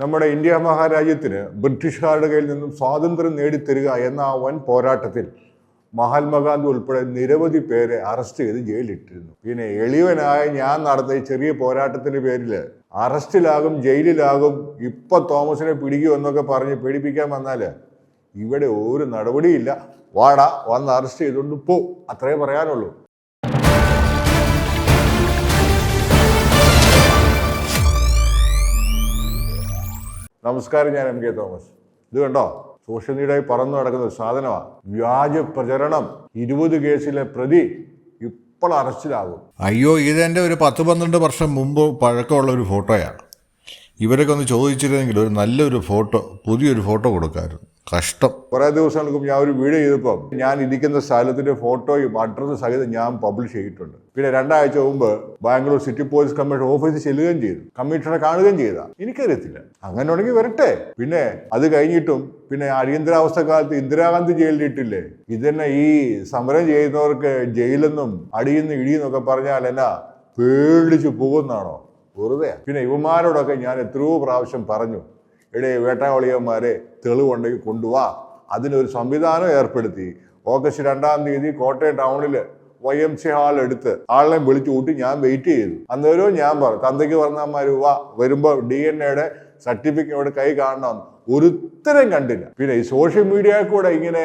നമ്മുടെ ഇന്ത്യ മഹാരാജ്യത്തിന് ബ്രിട്ടീഷുകാരുടെ കയ്യിൽ നിന്നും സ്വാതന്ത്ര്യം നേടിത്തരിക എന്ന ആ വൻ പോരാട്ടത്തിൽ മഹാത്മാഗാന്ധി ഉൾപ്പെടെ നിരവധി പേരെ അറസ്റ്റ് ചെയ്ത് ജയിലിട്ടിരുന്നു. പിന്നെ എളിയവനായ ഞാൻ നടത്തിയ ചെറിയ പോരാട്ടത്തിന്റെ പേരിൽ അറസ്റ്റിലാകും ജയിലിലാകും ഇപ്പൊ തോമസിനെ പിടിക്കൂ എന്നൊക്കെ പറഞ്ഞ് പേടിപ്പിക്കാൻ വന്നാൽ ഇവിടെ ഒരു നടപടിയില്ല. വാടാ വന്ന് അറസ്റ്റ് ചെയ്തുകൊണ്ട് പോ. അത്രേ പറയാനുള്ളൂ. നമസ്കാരം ഞാൻ എം കെ തോമസ്. ഇത് കണ്ടോ? സോഷ്യൽ മീഡിയയിൽ പറന്നു നടക്കുന്ന സാധനമാണ് വ്യാജ പ്രചരണം. ഇരുപത് കേസിലെ പ്രതി ഇപ്പോൾ അറസ്റ്റിലാകും. അയ്യോ ഇത് ഇതെന്റെ ഒരു പത്ത് പന്ത്രണ്ട് വർഷം മുമ്പ് പഴക്കമുള്ള ഒരു ഫോട്ടോയാണ്. ഇവരൊക്കെ ഒന്ന് ചോദിച്ചിരുന്നെങ്കിൽ ഒരു നല്ലൊരു ഫോട്ടോ പുതിയൊരു ഫോട്ടോ കൊടുക്കാമായിരുന്നു കഷ്ടം. കുറേ ദിവസങ്ങൾക്ക് ഞാൻ ഒരു വീഡിയോ ചെയ്തപ്പോൾ ഞാൻ ഇരിക്കുന്ന സ്ഥലത്തിന്റെ ഫോട്ടോയും അഡ്രസ്സും സഹിതം ഞാൻ പബ്ലിഷ് ചെയ്തിട്ടുണ്ട്. പിന്നെ രണ്ടാഴ്ച മുമ്പ് ബാംഗ്ലൂർ സിറ്റി പോലീസ് കമ്മീഷൻ ഓഫീസിൽ ചെല്ലുകയും ചെയ്തു. കമ്മീഷണറെ കാണുകയും ചെയ്ത. എനിക്കറിയത്തില്ല. അങ്ങനെ ഉണ്ടെങ്കിൽ വരട്ടെ. പിന്നെ അത് കഴിഞ്ഞിട്ടും പിന്നെ അടിയന്തരാവസ്ഥ കാലത്ത് ഇന്ദിരാഗാന്ധി ജയിലിലിട്ടില്ലേ ഇതന്നെ ഈ സമരം ചെയ്യുന്നവർക്ക് ജയിലെന്നും അടിയെന്നും ഇടിയെന്നൊക്കെ പറഞ്ഞാൽ എന്നാ പേടിച്ചു പോകുന്നാണോ? വെറുതെ പിന്നെ ഇവന്മാരോടൊക്കെ ഞാൻ എത്രയോ പ്രാവശ്യം പറഞ്ഞു. എടേ വേട്ടാവളിയന്മാരെ തെളിവുണ്ടെങ്കിൽ കൊണ്ടുവാ. അതിനൊരു സംവിധാനം ഏർപ്പെടുത്തി. ഓഗസ്റ്റ് രണ്ടാം തീയതി കോട്ടയം ടൗണിൽ വൈ എം സി ഹാൾ എടുത്ത് ആളെ വിളിച്ചു കൂട്ടി ഞാൻ വെയിറ്റ് ചെയ്തു. അന്നേരവും ഞാൻ പറഞ്ഞു തന്തയ്ക്ക് പറഞ്ഞമാര് വാ വരുമ്പോൾ ഡി എൻ എയുടെ സർട്ടിഫിക്കറ്റ് കൈ കാണണം. ഒരുത്തരം കണ്ടില്ല. പിന്നെ ഈ സോഷ്യൽ മീഡിയ കൂടെ ഇങ്ങനെ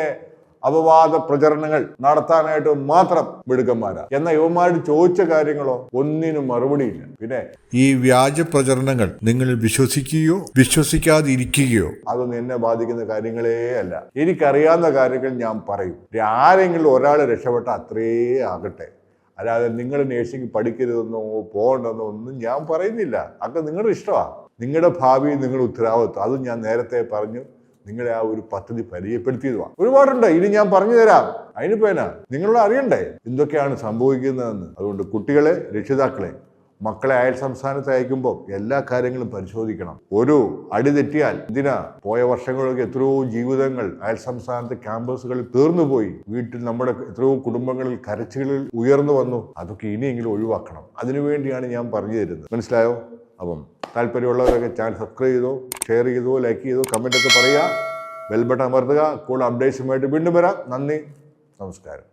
അപവാദ പ്രചരണങ്ങൾ നടത്താനായിട്ട് മാത്രം മിടുക്കന്മാരാ. എന്ന യുവമാരോട് ചോദിച്ച കാര്യങ്ങളോ ഒന്നിനും മറുപടിയില്ല. പിന്നെ ഈ വ്യാജ പ്രചരണങ്ങൾ നിങ്ങൾ വിശ്വസിക്കുകയോ വിശ്വസിക്കാതിരിക്കുകയോ? അതൊന്നും എന്നെ ബാധിക്കുന്ന കാര്യങ്ങളേ അല്ല. എനിക്കറിയാവുന്ന കാര്യങ്ങൾ ഞാൻ പറയും. ആരെങ്കിലും ഒരാൾ രക്ഷപ്പെട്ട അത്രേ ആകട്ടെ. അല്ലാതെ നിങ്ങൾ നേഴ്സിംഗ് പഠിക്കരുതെന്നോ പോകണ്ടെന്നോ ഒന്നും ഞാൻ പറയുന്നില്ല. അതൊക്കെ നിങ്ങളുടെ ഇഷ്ടമാണ് നിങ്ങളുടെ ഭാവി നിങ്ങളുടെ ഉത്തരവാദിത്വം. അതും ഞാൻ നേരത്തെ പറഞ്ഞു. നിങ്ങളെ ആ ഒരു പദ്ധതി പരിചയപ്പെടുത്തിയതുമാണ്. ഒരുപാടുണ്ട്. ഇനി ഞാൻ പറഞ്ഞു തരാം. അതിന് പേന നിങ്ങളോട് അറിയണ്ടേ? എന്തൊക്കെയാണ് സംഭവിക്കുന്നതെന്ന്? അതുകൊണ്ട് കുട്ടികളെ രക്ഷിതാക്കളെ മക്കളെ അയൽ സംസ്ഥാനത്ത് അയക്കുമ്പോൾ എല്ലാ കാര്യങ്ങളും പരിശോധിക്കണം. ഒരു അടി തെറ്റിയാൽ എന്തിനാ? പോയ വർഷങ്ങളൊക്കെ എത്രയോ ജീവിതങ്ങൾ അയൽ സംസ്ഥാനത്തെ ക്യാമ്പസുകളിൽ തീർന്നുപോയി. വീട്ടിൽ നമ്മുടെ എത്രയോ കുടുംബങ്ങളിൽ കരച്ചുകളിൽ ഉയർന്നു വന്നു. അതൊക്കെ ഇനിയെങ്കിലും ഒഴിവാക്കണം. അതിനുവേണ്ടിയാണ് ഞാൻ പറഞ്ഞു തരുന്നത്. മനസ്സിലായോ? അപ്പം താല്പര്യമുള്ളവരൊക്കെ ചാനൽ സബ്സ്ക്രൈബ് ചെയ്തു ഷെയർ ചെയ്തു ലൈക്ക് ചെയ്തു കമന്റൊക്കെ പറയുക. ബെൽബട്ടൺ അമർത്തുക. കൂടുതൽ അപ്ഡേറ്റ്സുമായിട്ട് വീണ്ടും വരാം. നന്ദി. നമസ്കാരം.